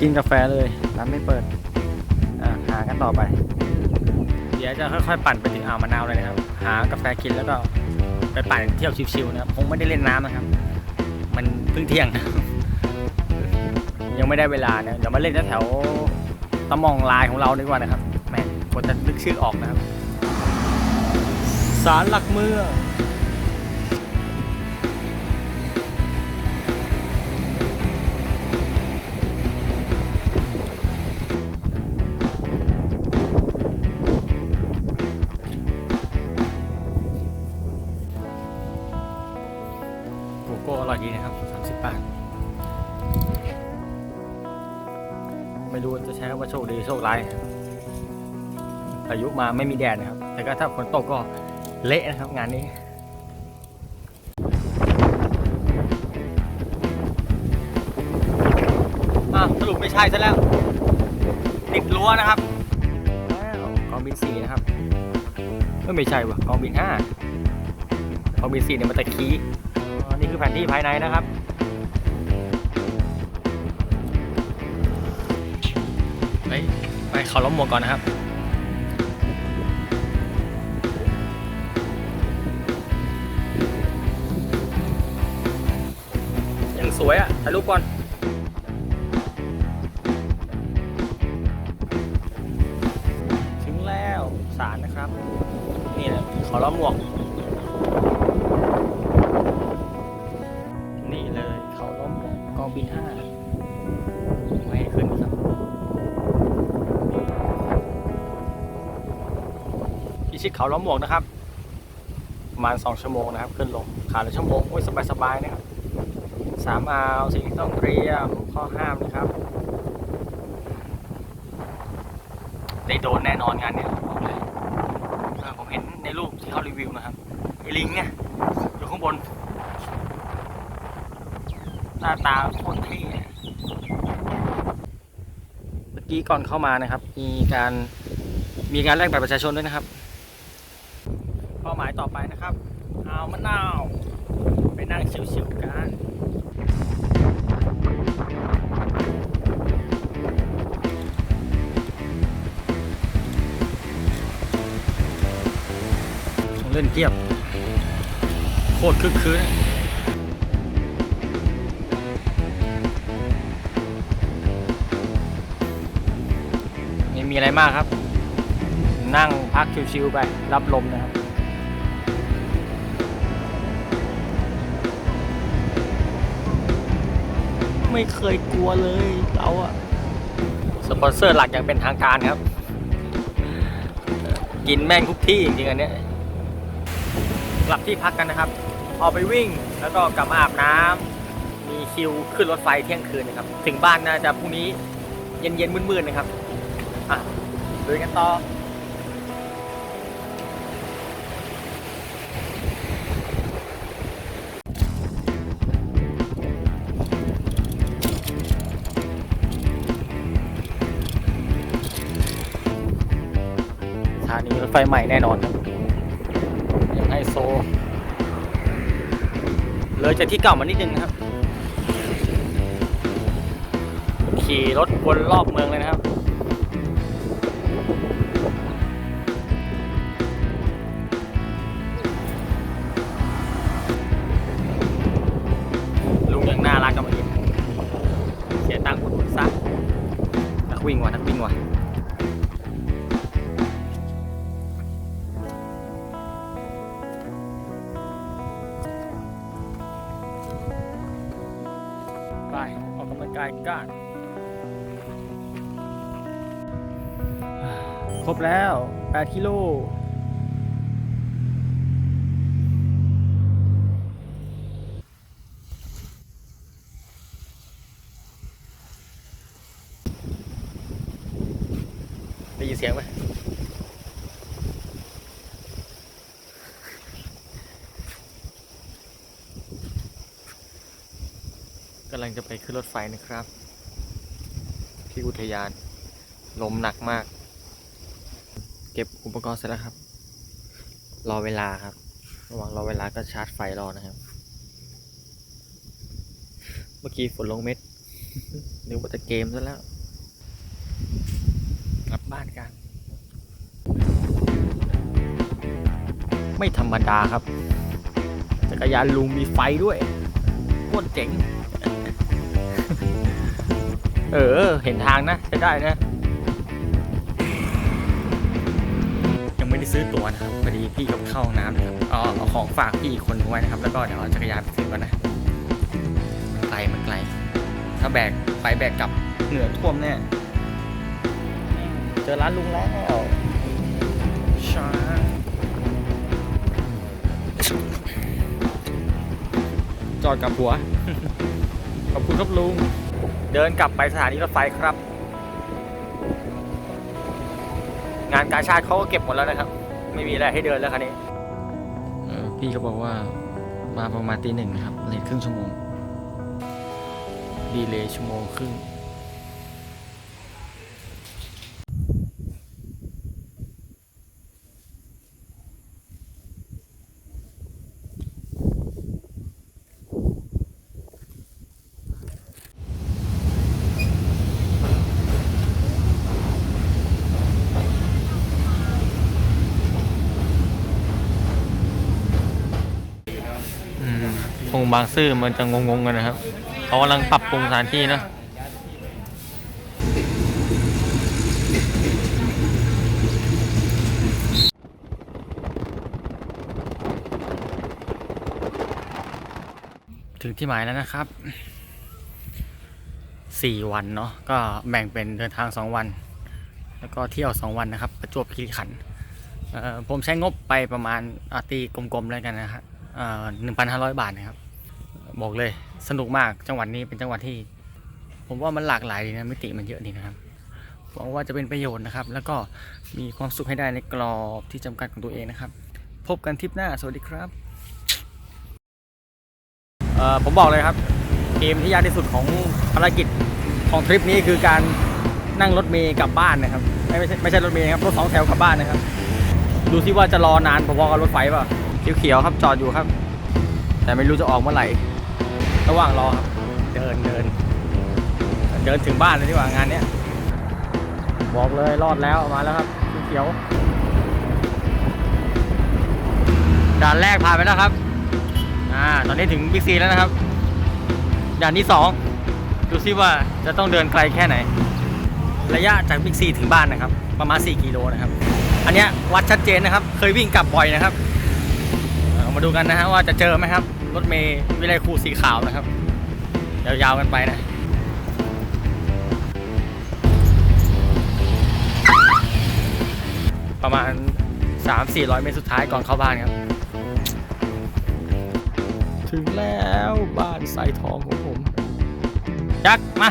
กินกาแฟเลยร้านไม่เปิดอะหากันต่อไป เดี๋ยวจะค่อยๆปั่นไปถึงอ่าวมะนาวเลยนะครับ หากาแฟกินแล้วก็ไปปั่นเที่ยวชิวๆนะครับคงไม่ได้เล่นน้ำนะครับ มันเพิ่งเที่ยง ยังไม่ได้เวลาเนี่ยเดี๋ยวมาเล่นแถวตะมองลายของเราดีกว่านะครับแหมกดจะนึกชื่อออกนะครับศาลหลักเมือง กโก้อร่อยดีนะครับ 30 บาท ไม่รู้จะใช้คำว่าโชคดีโชคร้ายพายุมาไม่มีแดดนะครับ แต่ก็ถ้าฝนตกก็เละนะครับงานนี้สรุปไม่ใช่ซะแล้ว ติดรั้วนะครับกองบินสี่นะครับไม่ใช่วะกองบินห้ากองบินสี่เนี่ยมันตะคีอ๋อนี่ คือแผนที่ภายในนะครับ ไปไปเขาล้มหมวกก่อนนะครับยังสวยอะถ่ายรูปก่อนถึงแล้วศาลนะครับ นี่นะเขาล้อมหมวก พิชิตเขาล้อมหมวกนะครับ ประมาณ 2 ชั่วโมงนะครับ ขึ้นลงขาละชั่วโมงโอ้ยสบายๆนะครับสามอาวสิ่งที่ต้องเตรียมข้อห้ามนะครับได้โดนแน่นอนงานเนี้ยบอกเลยผมเห็นในรูปที่เขารีวิวนะครับไอ้ลิงเนี่ยอยู่ข้างบน หน้าตาโคตรเท่เมื่อกี้ก่อนเข้ามานะครับ มีการมีงานแลกบัตรประชาชนด้วยนะครับ ป้าหมายต่อไปนะครับ เอามะนาวไปนั่งชิวๆกันเล่นเกียบ โคตรคึกคืนไม่มีอะไรมากครับ นั่งพักชิวๆไป รับลมนะครับ ไม่เคยกลัวเลยเราอะสปอนเซอร์หลักอย่างเป็นทางการครับ กินแม่งทุกที่จริงๆอันเนี้ยกลับที่พักกันนะครับ ออกไปวิ่งแล้วก็กลับมาอาบน้ำมีคิวขึ้นรถไฟเที่ยงคืนนะครับ ถึงบ้านน่าจะพรุ่งนี้เย็นๆมืดๆนะครับ อะลุยกันต่อ ไฟใหม่แน่นอนครับยังไฮโซ เลยจากที่เก่ามานิดนึงนะครับ ขี่รถวนรอบเมืองเลยนะครับลุงยังน่ารักกับมันอยู่เสียตังค์อุดหนุนซะนักวิ่งว่ะนักวิ่งว่ะ ออกกำลังกายกันครบแล้ว 8 กิโล ได้ยินเสียงไหม ลังจะไปขึ้นรถไฟนะครับ ที่อุทยาน ลมหนักมาก เก็บอุปกรณ์เสร็จแล้วครับ รอเวลาครับ ระหว่างรอเวลาก็ชาร์จไฟรอนะครับ เมื่อกี้ฝนลงเม็ดนึกว่าจะเกมซะแล้ว กลับบ้านกัน ไม่ธรรมดาครับ จักรยานลุงมีไฟด้วยโคตรเจ๋ง เออ เห็นทางนะใช้ได้นะ ยังไม่ได้ซื้อตั๋วนะครับพอดีพี่เขาเข้าห้องน้ำนะครับเอาเอาของฝากพี่อีกคนไว้นะครับ แล้วก็เดี๋ยวเอาจักรยานไปซื้อก่อนนะมันไกลมันไกล ถ้าแบกไปแบกกลับเหนือท่วมแน่เจอร้านลุงแล้วช้าจอดกับหัว ขอบคุณครับลุง เดินกลับไปสถานีรถไฟครับ งานการชาติเขาก็เก็บหมดแล้วนะครับ ไม่มีอะไรให้เดินแล้วคันนี้พี่ก็บอกว่ามาประมาณตีหนึ่งนะครับ เลทครึ่งชั่วโมง ดีเลยชั่วโมงครึ่ง อื มคงบางซื่อมันจะงงๆกันนะครับเขากำลังปรับปรุงสถานที่นะถึงที่หมายแล้วนะครับสี่วันเนาะ ก็แบ่งเป็นเดินทางสองวัน แล้วก็เที่ยวสองวันนะครับ ประจวบคีรีขันธ์ผมใช้งบไปประมาณอาตีกลมๆแล้วกันนะครับ หนึ่งพันห้าร้อยบาทนะครับ บอกเลยสนุกมากจังหวัดนี้เป็นจังหวัดที่ ผมว่ามันหลากหลายดีนะมิติมันเยอะดีนะครับหวังว่าจะเป็นประโยชน์นะครับ แล้วก็มีความสุขให้ได้ในกรอบที่จำกัดของตัวเองนะครับ พบกันทริปหน้าสวัสดีครับผมบอกเลยครับ เกมที่ยากที่สุดของภารกิจของทริปนี้คือการนั่งรถเมย์กลับบ้านนะครับ ไม่ไม่ใช่ไม่ใช่รถเมย์ครับรถสองแถวกลับบ้านนะครับ ดูซิว่าจะรอนานพอๆกับรถไฟป่ะ เขียวๆครับจอดอยู่ครับ แต่ไม่รู้จะออกเมื่อไหร่ ระหว่างรอครับ เดินเดิน เดินถึงบ้านเลยดีกว่างานเนี้ยบอกเลยรอดแล้วมาแล้วครับเขียวด่านแรกผ่านไปแล้วครับ อ่า ตอนนี้ถึงบิ๊กซีแล้วนะครับ ด่านที่สองดูซิว่าจะต้องเดินไกลแค่ไหน ระยะจากบิ๊กซีถึงบ้านนะครับ ประมาณ 4 กิโลนะครับ อันเนี้ยวัดชัดเจนนะครับ เคยวิ่งกลับบ่อยนะครับ มาดูกันนะฮะว่าจะเจอไหมครับ รถเมย์วิไลครูสีขาวนะครับ ยาวๆกันไปนะประมาณ 3-400 เมตรสุดท้ายก่อนเข้าบ้านครับ ถึงแล้วบ้านสายทองของผมยักมา